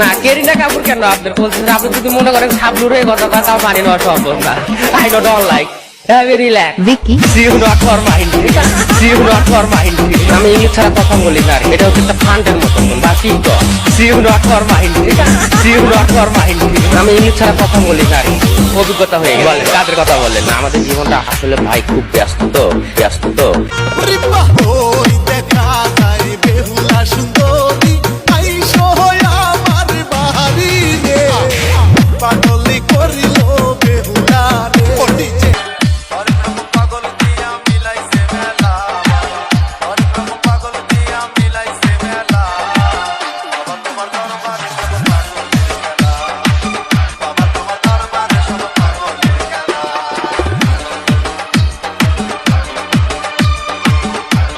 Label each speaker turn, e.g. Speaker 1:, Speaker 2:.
Speaker 1: না কেরিনা কাপুর কেন আপনার বলছেন আপনি যদি মনে করেন সাবলুর হয়ে কথা কথা তাও মানি নেওয়া সম্ভব না। I don't all like have a relax
Speaker 2: Vicky.
Speaker 1: See you not for mind see you not for mind আমি ইংলিশ ছাড়া কথা বলি না এটা হচ্ছে একটা ফান্ডের মতো বা কিন্তু see you not for mind see you not for mind আমি ইংলিশ ছাড়া কথা বলি না অভিজ্ঞতা হয়ে বলেন কাদের কথা বললেন? না আমাদের জীবনটা আসলে ভাই খুব ব্যস্ত তো ব্যস্ত তো